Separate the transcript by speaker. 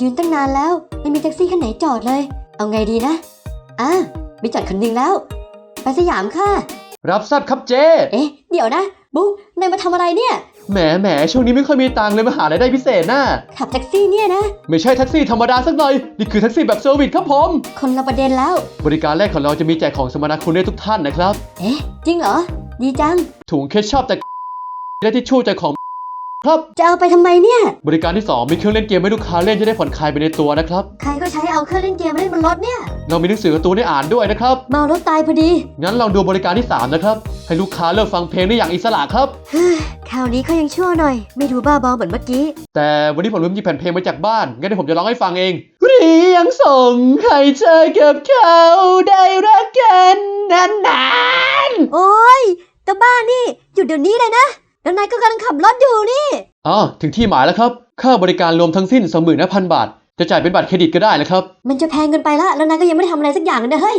Speaker 1: ยืนตั้งนานแล้ว ไม่มีแท็กซี่คันไหนจอดเลย เอาไงดีนะอะมีจอดคันหนึงแล้ว ไปสยามค่ะ
Speaker 2: รับทราบครับเจ๊
Speaker 1: เอ๊ะ เดี๋ยวนะ บุ๊กนายมาทำอะไรเนี่ย
Speaker 2: แหมแหมช่วงนี้ไม่ค่อยมีตังค์เลยมาหารายได้พิเศษน่ะ
Speaker 1: ขับแท็กซี่เนี่ยนะ
Speaker 2: ไม่ใช่แท็กซี่ธรรมดาสักหน่อย นี่คือแท็กซี่แบบเซอร์วิสครับผม
Speaker 1: คนละประเด็นแล้ว
Speaker 2: บริการแรกของเราจะมีแจกของสมนาคุณให้ทุกท่านนะครับ
Speaker 1: เอ๊ะ จริงเหรอ ดีจัง
Speaker 2: ถุงเคชชอบแต่และทิชชู่แจกของ ครับ
Speaker 1: จะเอาไปทำไมเนี่ย
Speaker 2: บริการที่ 2 มีเครื่องเล่นเกมให้ลูกค้าเล่นจะได้ผ่อนคลายไปในตัวนะครับ
Speaker 1: ใครก็ใช้เอาเครื่องเล่นเกมมาเล่นบนรถเนี่ย
Speaker 2: เรามีหนังสือการ์ตูนให้อ่านด้วยนะครับ
Speaker 1: เมารถตายพอดี
Speaker 2: งั้นลองดูบริการที่ 3 นะครับ ให้ลูกค้าเลือกฟังเพลงได้อย่างอิสระครับ
Speaker 1: เฮ้ยคราวนี้เขายังชั่วหน่อย ไม่ดูบ้าบอเหมือนเมื่อกี้
Speaker 2: แต่วันนี้ผมลืมหยิบแผ่นเพลงมาจากบ้าน งั้นเดี๋ยวผมจะร้องให้ฟังเองเรียงส่งให้เธอกับเขาได้รักกันนาน
Speaker 1: โอ้ยตาบ้านี่หยุดเดี๋ยวนี้เลยนะ แล้วนายก็กำลังขับรถอยู่นี่
Speaker 2: ๆอ๋อถึงที่หมายแล้วครับ ค่าบริการรวมทั้งสิ้น25,000บาท จะจ่ายเป็นบัตรเครดิตก็ได้นะครับ
Speaker 1: มันจะแพงเกินไปละแล้วนายก็ยังไม่ได้ทำอะไรสักอย่างเลยนะเฮ้ย